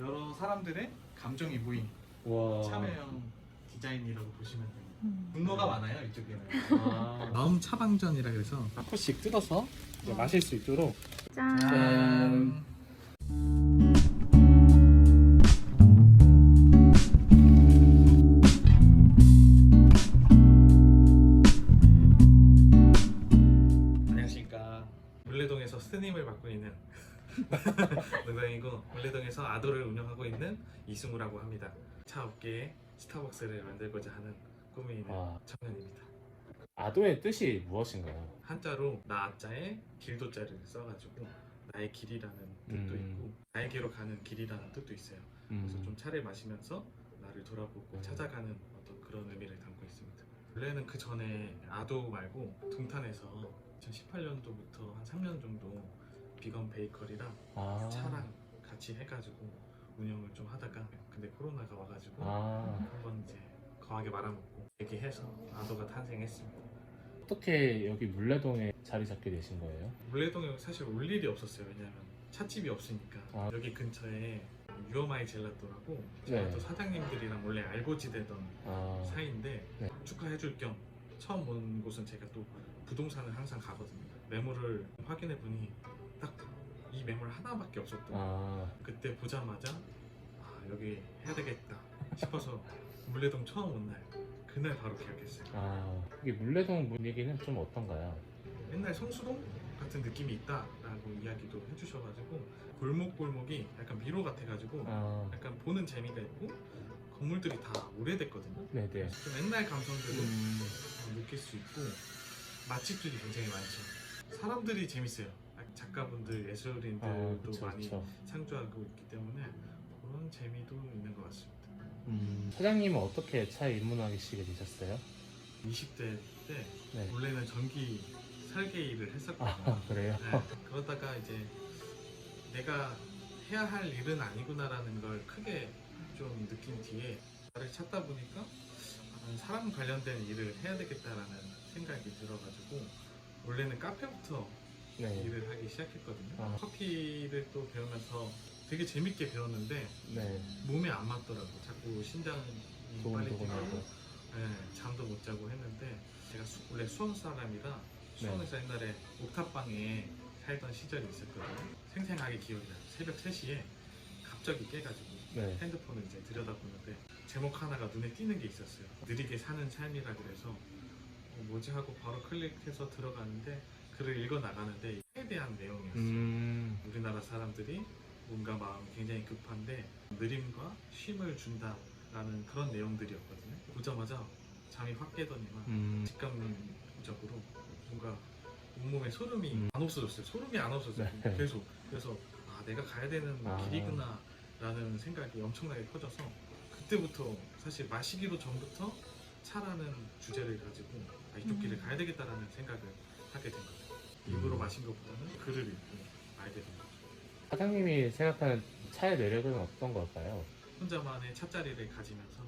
여러 사람들의 감정이 모인 와. 참여형 디자인이라고 보시면 돼요. 음. 분노가 많아요 이쪽에는. 아. 마음 차방전이라 그래서 한 컷씩 뜯어서 이제 마실 수 있도록. 짠. 짠. 아도를 운영하고 있는 이승우라고 합니다. 차 업계에 스타벅스를 만들고자 하는 꿈이 있는 와. 청년입니다. 아도의 뜻이 무엇인가요? 한자로 나자에 길도자를 써가지고 나의 길이라는 뜻도 음. 있고 나에게로 가는 길이라는 뜻도 있어요. 그래서 좀 차를 마시면서 나를 돌아보고 음. 찾아가는 어떤 그런 의미를 담고 있습니다. 원래는 그 전에 아도 말고 동탄에서 2018년도부터 한 3년 정도 비건 베이커리랑 아. 차랑 같이 해가지고 운영을 좀 하다가 근데 코로나가 와가지고 아. 한번 이제 거하게 말아먹고 얘기해서 아도가 탄생했습니다. 어떻게 여기 물레동에 자리 잡게 되신 거예요? 물레동에 사실 올 일이 없었어요. 왜냐면 찻집이 없으니까 아. 여기 근처에 유어마이 젤라또라고 네. 젤라또 사장님들이랑 원래 알고 지내던 아. 사이인데 네. 축하해줄 겸 처음 온 곳은 제가 또 부동산을 항상 가거든요. 매물을 확인해 보니 딱 이 매물 하나밖에 없었던. 아. 그때 보자마자 아, 여기 해야 되겠다 싶어서 물레동 처음 온 날 그날 바로 계약했어요. 아. 여기 물레동 분위기는 좀 어떤가요? 옛날 성수동 같은 느낌이 있다라고 이야기도 해주셔가지고 골목 골목이 약간 미로 같아가지고 아. 약간 보는 재미가 있고 건물들이 다 오래됐거든요. 네네. 좀 옛날 감성들도 음. 어, 느낄 수 있고 맛집들이 굉장히 많죠. 사람들이 재밌어요. 작가분들, 예술인들도 아, 그쵸, 많이 그쵸. 상주하고 있기 때문에 그런 재미도 있는 것 같습니다. 음. 사장님은 어떻게 차에 입문하시게 되셨어요? 20대 때 네. 원래는 전기 설계 일을 했었거든요. 아, 그래요? 네, 그러다가 이제 내가 해야 할 일은 아니구나라는 걸 크게 좀 느낀 뒤에 나를 찾다 보니까 아, 사람 관련된 일을 해야 되겠다라는 생각이 들어가지고 원래는 카페부터 네. 일을 하기 시작했거든요. 아. 커피를 또 배우면서 되게 재밌게 배웠는데 네. 몸에 안 맞더라고. 자꾸 심장이 빨리 뛰고 두근두근하고. 네, 잠도 못 자고 했는데 제가 수- 원래 수원 사람이라 수원에서 옛날에 옥탑방에 살던 시절이 있었거든요. 생생하게 기억이 나요. 새벽 3시에 갑자기 깨가지고 네. 핸드폰을 이제 들여다보는데 제목 하나가 눈에 띄는 게 있었어요. 느리게 사는 삶이라 그래서 어, 뭐지 하고 바로 클릭해서 들어가는데 글을 읽어 나가는데 에 대한 내용이었어요. 음. 우리나라 사람들이 뭔가 마음이 굉장히 급한데 느림과 쉼을 준다라는 그런 내용들이었거든요. 보자마자 잠이 확 깨더니만 음. 직감적으로 뭔가 온몸에 소름이 음. 안 없어졌어요. 소름이 안 없어졌어요. 네. 계속. 그래서 아 내가 가야 되는 아. 길이구나 라는 생각이 엄청나게 커져서 그때부터 사실 마시기로 전부터 차라는 주제를 가지고 아, 이쪽 음. 길을 가야 되겠다라는 생각을 하게 된 거죠. 입으로 마신 것보다는 글을 읽고 알게 된 거죠. 사장님이 생각하는 차의 매력은 어떤 걸까요? 혼자만의 찻자리를 가지면서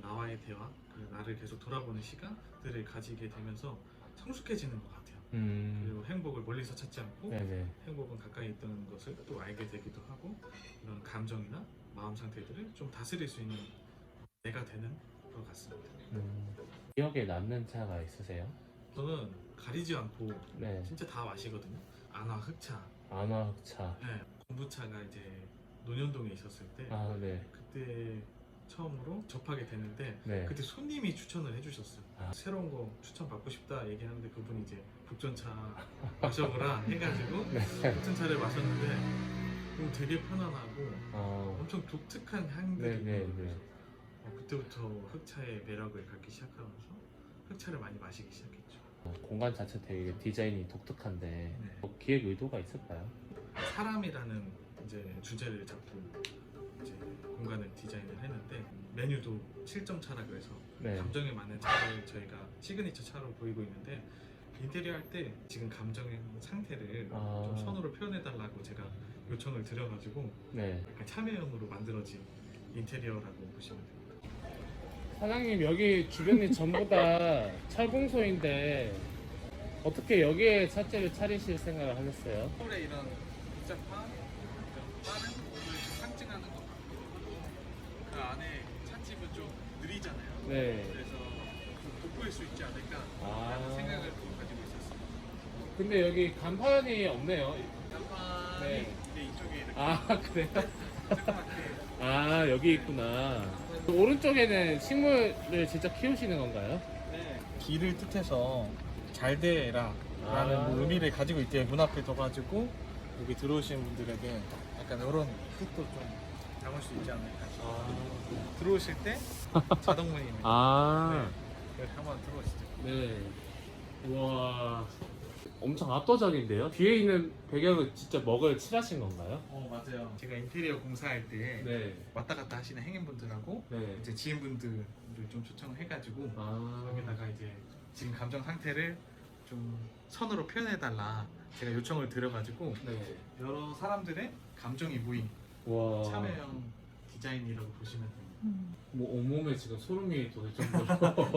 나와의 대화, 그 나를 계속 돌아보는 시간들을 가지게 되면서 성숙해지는 것 같아요. 음. 그리고 행복을 멀리서 찾지 않고 네네. 행복은 가까이 있다는 것을 또 알게 되기도 하고 이런 감정이나 마음 상태들을 좀 다스릴 수 있는 내가 되는 것 같습니다. 음. 기억에 남는 차가 있으세요? 저는 가리지 않고 네. 진짜 다 마시거든요. 안화 흑차, 안화차. 네, 공부차가 이제 논현동에 있었을 때 아, 네. 그때 처음으로 접하게 됐는데 네. 그때 손님이 추천을 해주셨어요. 아. 새로운 거 추천 받고 싶다 얘기하는데 그분이 이제 북전차 마셔보라 해가지고 네. 북전차를 마셨는데 어, 되게 편안하고 어. 엄청 독특한 향들이 네, 네, 있는 네. 거예요. 어, 그때부터 흑차의 매력을 갖기 시작하면서 흑차를 많이 마시기 시작했죠. 공간 자체 되게 디자인이 독특한데 네. 뭐 기획 의도가 있을까요? 사람이라는 이제 주제를 잡고 이제 공간을 디자인을 했는데 메뉴도 7점 차라 그래서 네. 감정에 맞는 차를 저희가 시그니처 차로 보이고 있는데 인테리어 할 때 지금 감정의 상태를 아. 좀 선으로 표현해 달라고 제가 요청을 드려가지고 네. 약간 참여형으로 만들어진 인테리어라고 보시면 됩니다. 사장님 여기 주변이 전부 다 철공소인데 어떻게 여기에 차체를 차리실 생각을 하셨어요? 서울의 이런 복잡한 빠른 부분을 상징하는 것 같고 그 안에 찻집은 좀 느리잖아요. 네. 그래서 좀 돋보일 수 있지 않을까 라는 아. 생각을 가지고 있었습니다. 근데 여기 간판이 없네요. 간판이 네. 이쪽에 이렇게 아 그래요? 조그맣게 아 여기 있구나. 그 오른쪽에는 식물을 직접 키우시는 건가요? 길을 뜻해서 잘 되라 라는 아. 뭐 의미를 가지고 있대요 문 앞에 둬가지고 여기 들어오시는 분들에게 약간 이런 뜻도 좀 담을 수 있지 않을까 들어오실 때 자동문입니다 아. 네. 한번 들어오시죠 네. 우와. 엄청 압도적인데요? 뒤에 있는 배경은 진짜 먹을 칠하신 건가요? 어 맞아요 제가 인테리어 공사할 때 네. 왔다 갔다 하시는 행인분들하고 네. 이제 지인분들을 좀 초청해가지고 아. 여기다가 이제 지금 감정 상태를 좀 선으로 표현해달라 제가 요청을 드려가지고 네. 여러 사람들의 감정이 모인 와. 참여형 디자인이라고 보시면 됩니다. 뭐 온몸에 지금 소름이 돋을 정도로.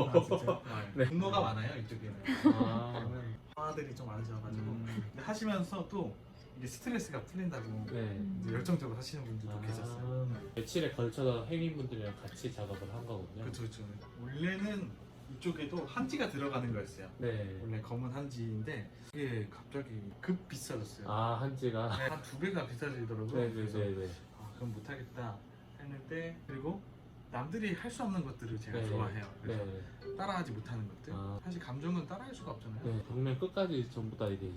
아 진짜 네. 분노가 많아요 이쪽에는. 아. 화들이 좀 많으셔가지고 음. 근데 하시면서 또 이게 스트레스가 풀린다고 네. 이제 열정적으로 하시는 분들도 아. 계셨어요. 며칠에 걸쳐서 행인분들이랑 같이 작업을 한 거군요. 그렇죠, 그렇죠. 원래는 이쪽에도 한지가 들어가는 거였어요. 네. 원래 검은 한지인데 이게 갑자기 급 비싸졌어요. 아 한지가. 한 두 배가 비싸지더라고요. 그래서 네네네. 아, 그럼 못하겠다 했는데 그리고 남들이 할 수 없는 것들을 제가 네. 좋아해요. 그래서 네. 따라하지 못하는 것들. 아. 사실 감정은 따라할 수가 없잖아요. 네. 벽면 끝까지 전부 다 이게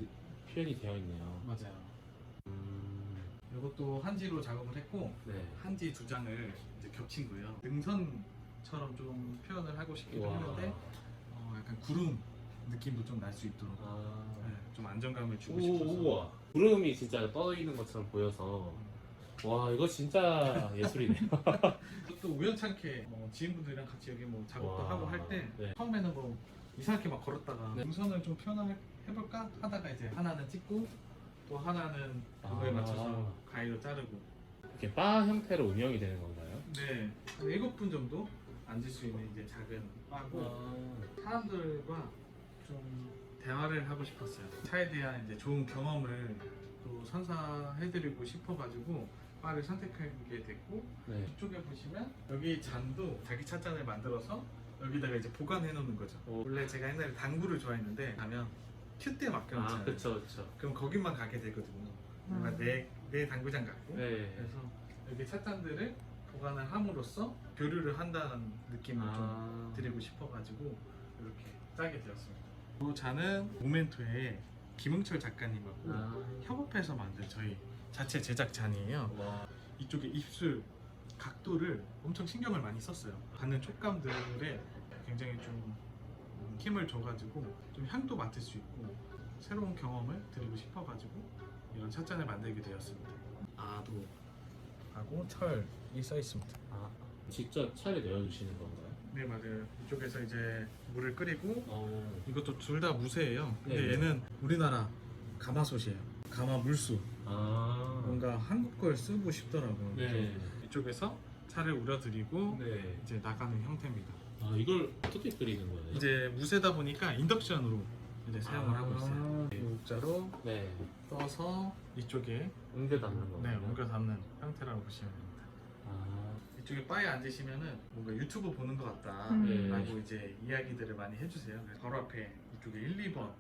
표현이 되어 있네요. 맞아요. 음. 이것도 한지로 작업을 했고 네. 한지 두 장을 이제 겹친 거예요. 능선처럼 좀 표현을 하고 싶기도 와. 했는데 어, 약간 구름 느낌도 좀 날 수 있도록 아. 네, 좀 안정감을 주고 오, 싶어서 우와. 구름이 진짜 떠 있는 것처럼 보여서 와 이거 진짜 예술이네요. 또 우연찮게 뭐 지인분들이랑 같이 여기 뭐 작업도 와. 하고 할 때 네. 처음에는 뭐 이상하게 막 걸었다가 네. 능선을 좀 표현을 해볼까 하다가 이제 하나는 찍고 또 하나는 그거에 아. 맞춰서 가위로 자르고 이렇게 바 형태로 운영이 되는 건가요? 네, 한 일곱 분 정도 앉을 수 있는 이제 작은 바고 아. 사람들과 좀 대화를 하고 싶었어요. 차에 대한 이제 좋은 경험을 또 선사해드리고 싶어가지고 바를 선택하게 됐고 네. 이쪽에 보시면 여기 잔도 자기 찻잔을 만들어서 여기다가 이제 보관해 놓는 거죠. 오. 원래 제가 옛날에 당구를 좋아했는데 가면 큐대 맡겨놓잖아요. 아 그쵸 그쵸. 그럼 거기만 가게 되거든요. 뭔가 내, 내 당구장 같고 네. 그래서 여기 찻잔들을 보관을 함으로써 교류를 한다는 느낌을 좀 아. 드리고 싶어가지고 이렇게 짜게 되었습니다. 이 잔은 모멘토의 김흥철 작가님하고 아. 협업해서 만든 저희 자체 제작 잔이에요. 와. 이쪽에 입술 각도를 엄청 신경을 많이 썼어요. 받는 촉감들에 굉장히 좀 힘을 줘가지고 좀 향도 맡을 수 있고 새로운 경험을 드리고 싶어가지고 이런 찻잔을 만들게 되었습니다. 아도 하고 철이 써 있습니다. 아. 직접 차를 내어주시는 건가요? 네 맞아요. 이쪽에서 이제 물을 끓이고 어. 이것도 둘 다 무쇠예요. 근데 네. 얘는 우리나라 가마솥이에요. 가마 물수. 아. 뭔가 한국 걸 쓰고 싶더라고요. 네. 이쪽에서 차를 우려드리고 네. 이제 나가는 형태입니다. 아 이걸 어떻게 끓이는 거예요? 이제 무쇠다 보니까 인덕션으로 이제 사용을 아. 하고 있어요. 목자로 네. 떠서 이쪽에 옮겨 담는 거예요? 네, 옮겨 담는 형태라고 보시면 됩니다. 아. 이쪽에 바에 앉으시면은 뭔가 유튜브 보는 것 같다 네. 라고 이제 이야기들을 많이 해주세요. 그래서 바로 앞에 이쪽에 1, 2번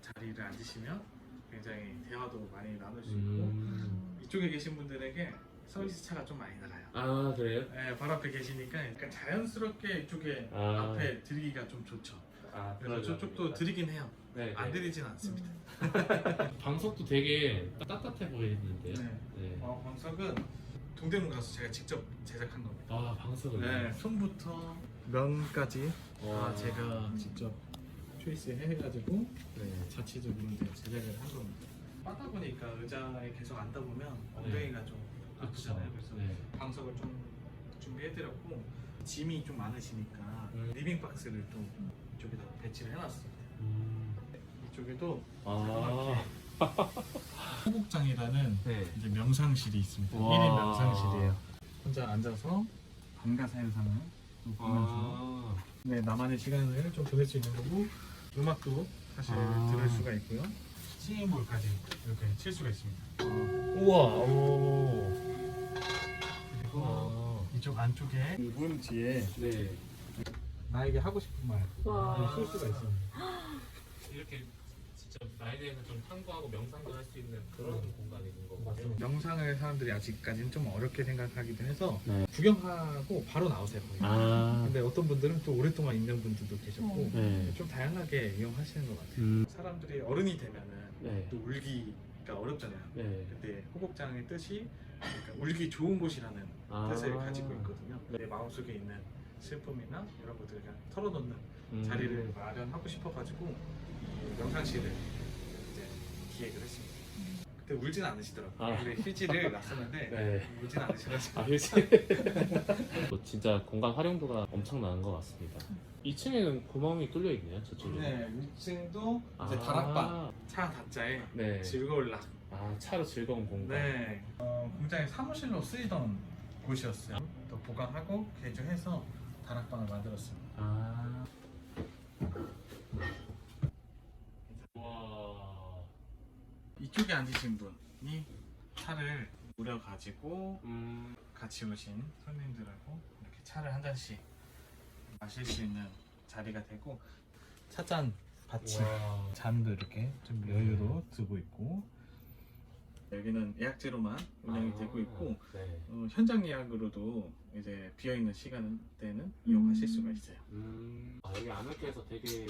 자리를 앉으시면 굉장히 대화도 많이 나눌 수 있고 음. 이쪽에 계신 분들에게 서비스 차가 좀 많이 나가요. 아 그래요? 네, 바로 앞에 계시니까 약간 자연스럽게 이쪽에 아. 앞에 드리기가 좀 좋죠. 아 그래서. 저쪽도 드리긴 해요. 네, 네. 안 드리진 않습니다. 방석도 되게 따뜻해 보이는데요. 네. 네. 어, 방석은 동대문 가서 제가 직접 제작한 겁니다. 아 방석을. 네, 손부터 면까지 와. 다 제가 직접 초이스 해가지고 네, 자체적으로 이제 제작을 한 겁니다. 빠다 보니까 의자에 계속 앉다 보면 엉덩이가 좀 아프잖아요. 그래서 네. 방석을 좀 준비해드렸고 짐이 좀 많으시니까 음. 리빙 박스를 또 이쪽에다 배치를 해놨습니다. 음. 이쪽에도 아. 호국장이라는 네. 이제 명상실이 있습니다. 와. 1인 명상실이에요. 혼자 앉아서 현상을 또 보면서 아. 네, 나만의 시간을 좀 보낼 수 있는 거고 음악도 사실 아. 들을 수가 있고요. 싱잉볼까지 이렇게 칠 수가 있습니다. 우와. 오. 그리고 아. 이쪽 안쪽에 문 뒤에 네. 나에게 하고 싶은 말 와. 쓸 수가 있어. 이렇게 진짜 라인에서 좀 탐구하고 명상도 할 수 있는 그런 공간이 있는 거 같아요. 명상을 사람들이 아직까지는 좀 어렵게 생각하기도 해서 네. 구경하고 바로 나오세요. 거의. 아, 근데 어떤 분들은 또 오랫동안 있는 분들도 계셨고 네. 좀 다양하게 이용하시는 것 같아요. 음, 사람들이 어른이 되면은 네. 또 울기가 어렵잖아요. 네. 그때 호곡장의 뜻이 그러니까 울기 좋은 곳이라는 아. 뜻을 가지고 있거든요. 내 마음속에 있는 슬픔이나 이런 것들을 그냥 털어놓는 음. 자리를 마련하고 싶어가지고 이 명상실을 이제 기획을 했습니다. 그때 울진 않으시더라고요. 아. 근데 휴지를 놨었는데 네. 울진 않으셔가지고 아, 그렇지. 뭐 진짜 공간 활용도가 엄청나는 것 같습니다. 2층에는 구멍이 뚫려 있네요, 저쪽에. 네, 1층도 이제 아. 다락방 차 다자에 네. 즐거울 락 아, 차로 즐거운 공간. 네. 어, 공장의 사무실로 쓰이던 곳이었어요. 또 보강하고 개조해서 다락방을 만들었습니다. 아. 와. 이쪽에 앉으신 분이 차를 우려가지고 음. 같이 오신 손님들하고 이렇게 차를 한 잔씩 마실 수 있는 자리가 되고 차잔 받침 와. 잔도 이렇게 좀 여유로 두고 있고 여기는 예약제로만 운영이 아, 되고 있고 네. 어, 현장 예약으로도 이제 비어 있는 시간대는 이용하실 수가 있어요. 음. 아, 여기 아늑해서 되게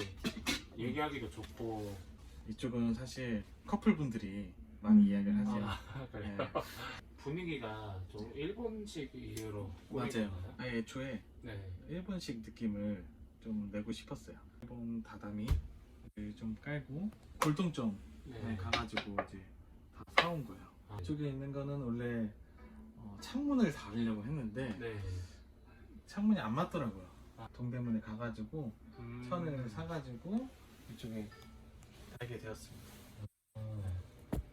얘기하기도 좋고. 이쪽은 사실 커플분들이 많이 음. 이야기를 하세요. 아, 그래요. 네, 분위기가 좀 일본식으로 맞아요. 꾸미잖아요. 아, 애초에 네. 일본식 느낌을 좀 내고 싶었어요. 일본 다다미를 좀 깔고 골동점에 네. 가가지고 이제 다 사온 거예요. 아, 이쪽에 있는 거는 원래 어, 창문을 달으려고 했는데 네. 창문이 안 맞더라고요. 아. 동대문에 가가지고 음. 천을 사가지고 이쪽에 달게 되었습니다.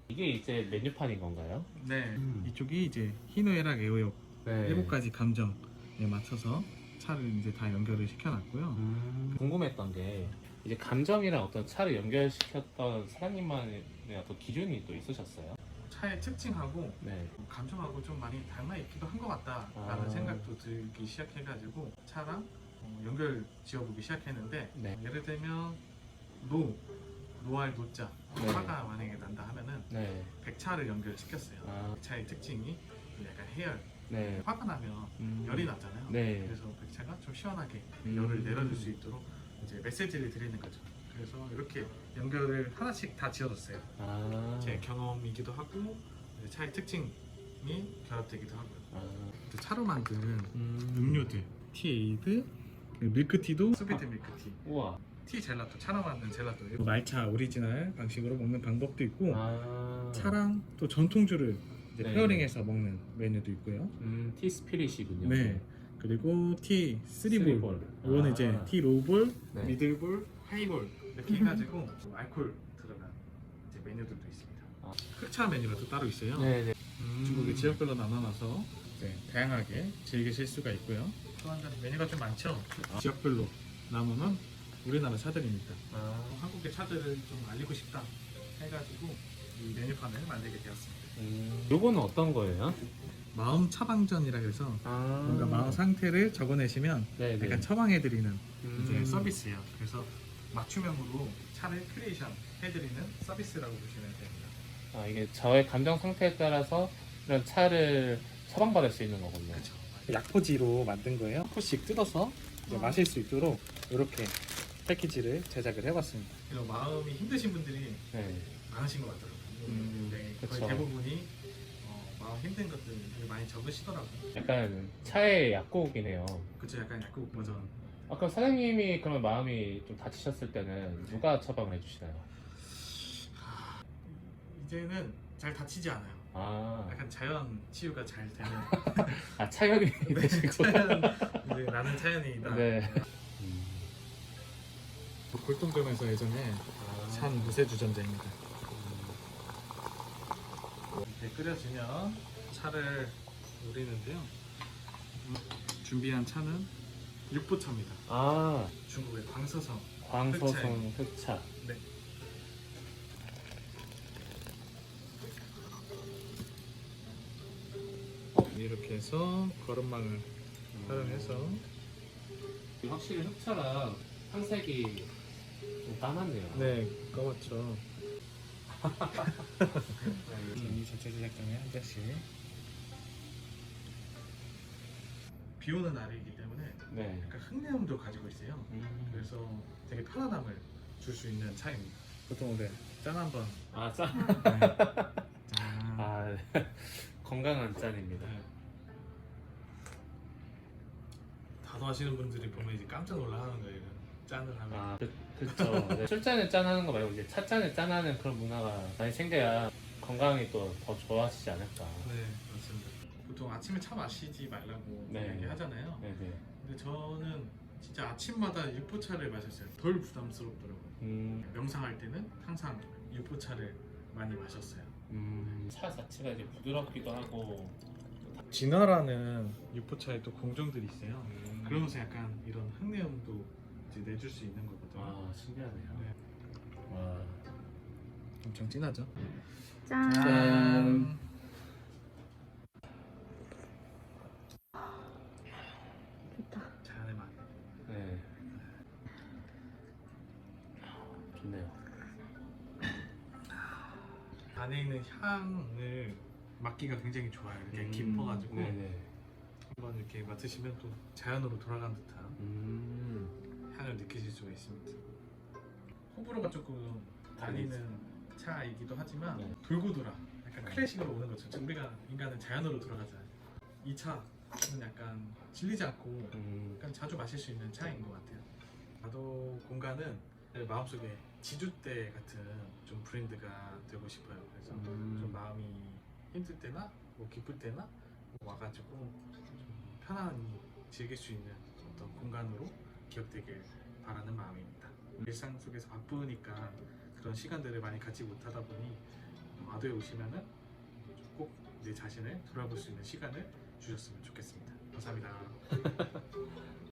이게 이제 메뉴판인 건가요? 네, 음. 이쪽이 이제 희노애락 애호역 네. 일곱 가지 감정에 맞춰서 차를 이제 다 연결을 시켜놨고요. 음. 궁금했던 게 이제 감정이랑 어떤 차를 연결시켰던 사장님만의 어떤 기준이 또 있으셨어요? 차의 특징하고 네. 감정하고 좀 많이 닮아 있기도 한 것 같다라는 아. 생각도 들기 시작해가지고 차랑 어, 연결 지어보기 시작했는데 네. 예를 들면 노 노할 노자 네. 화가 만약에 난다 하면은 네. 백차를 연결시켰어요. 아, 백차의 특징이 약간 해열 네. 화가 나면 음. 열이 나잖아요. 네. 그래서 백차가 좀 시원하게 음. 열을 내려줄 수 있도록 이제 메시지를 드리는 거죠. 그래서 이렇게 연결을 하나씩 다 지어줬어요. 아. 제 경험이기도 하고 이제 차의 특징이 결합되기도 하고요. 아. 또 차로 만든 음. 음료들, 티에이드, 밀크티도 스비트 밀크티, 우와. 티 젤라또, 차로 만든 젤라또, 말차 오리지널 방식으로 먹는 방법도 있고 아. 차랑 또 전통주를 이제 네. 페어링해서 먹는 메뉴도 있고요. 음, 티 스피릿이군요. 네. 그리고 티 쓰리볼, 쓰리볼. 이거는 아. 이제 티 로우볼, 네. 미들볼, 하이볼 이렇게 해가지고 좀 알콜 들어간 이제 메뉴들도 있습니다. 아. 흑차 메뉴가 또 따로 있어요. 네, 네. 음. 중국의 지역별로 나눠놔서 이제 다양하게 즐기실 수가 있고요. 또 한 가지 메뉴가 좀 많죠. 지역별로 나누는 우리나라 차들입니다. 아. 한국의 차들을 좀 알리고 싶다 해가지고 이 메뉴판을 만들게 되었습니다. 음. 요거는 어떤 거예요? 마음 처방전이라 해서 아. 뭔가 마음 상태를 적어내시면 네, 네. 약간 처방해드리는 음. 이제 서비스예요. 그래서 맞춤형으로 차를 크리에이션 해드리는 서비스라고 보시면 됩니다. 아, 이게 저의 감정 상태에 따라서 이런 차를 처방받을 수 있는 거군요. 그렇죠. 약포지로 만든 거예요. 한 포씩 뜯어서 이제 마실 수 있도록 이렇게 패키지를 제작을 해봤습니다. 그리고 마음이 힘드신 분들이 네. 많으신 것 같더라고요. 음, 네, 그쵸. 거의 대부분이 어, 마음 힘든 것들을 많이 적으시더라고요. 약간 차의 약국이네요. 그쵸, 약간 약국 버전. 아까 사장님이 그런 마음이 좀 다치셨을 때는 누가 처방을 해주시나요? 이제는 잘 다치지 않아요. 아, 약간 자연 치유가 잘 되는. 아 차연이 되시고. 차연, 이제 나는 차연이다. 네. 음. 골동점에서 예전에 산 무쇠 주전자입니다. 끓여지면 차를 우리는데요. 음, 준비한 차는 육부차입니다. 아, 중국의 광서성. 광서성 흑차. 네. 이렇게 해서 거름망을 활용해서 확실히 흑차랑 황색이 좀 까맣네요. 네, 까맣죠. 전체 제작장에 한 잔씩. 비 오는 날이기 때문에 네. 약간 흙내음도 가지고 있어요. 음. 그래서 되게 편안함을 줄 수 있는 차입니다. 보통 네, 짠 한번. 아, 짠. 네. 짠. 아, 건강한 짠입니다. 네. 다도 하시는 분들이 보면 이제 깜짝 놀라하는 거예요. 짠을 하면. 아, 그, 그쵸. 네, 술잔에 짠하는 거 말고 이제 찻잔에 짠하는 그런 문화가 많이 생겨야 건강이 또 더 좋아지지 않을까. 네, 맞습니다. 보통 아침에 차 마시지 말라고 네. 얘기하잖아요. 네네. 근데 저는 진짜 아침마다 육포차를 마셨어요. 덜 부담스럽더라고요. 음, 명상할 때는 항상 육포차를 많이 마셨어요. 음, 차 자체가 이제 부드럽기도 하고. 진화라는 육포차에 또 공정들이 있어요. 음, 그러면서 약간 이런 흙내음도 이제 내줄 수 있는 거거든요. 아, 신기하네요. 네. 와. 엄청 진하죠? 짠. 짠. 좋다. 자연의 맛. 네. 좋네요. 안에 있는 향을 맡기가 굉장히 좋아요. 이렇게 음, 깊어가지고 네네. 한번 이렇게 맡으시면 또 자연으로 돌아간 듯한 음. 향을 느끼실 수가 있습니다. 호불호가 조금 나뉘는 차이기도 하지만 네. 돌고 돌아 약간 클래식으로 오는 거죠. 우리가 인간은 자연으로 돌아가잖아요. 이 차는 약간 질리지 않고 음. 약간 자주 마실 수 있는 차인 것 같아요. 나도 공간은 내 마음속에 지주대 같은 좀 브랜드가 되고 싶어요. 그래서 음. 좀 마음이 힘들 때나 뭐 기쁠 때나 뭐 와가지고 좀 편안히 즐길 수 있는 어떤 공간으로 기억되길 바라는 마음입니다. 일상 속에서 바쁘니까 그런 시간들을 많이 갖지 못하다 보니 마도에 오시면은 꼭 내 자신을 돌아볼 수 있는 시간을 주셨으면 좋겠습니다. 감사합니다.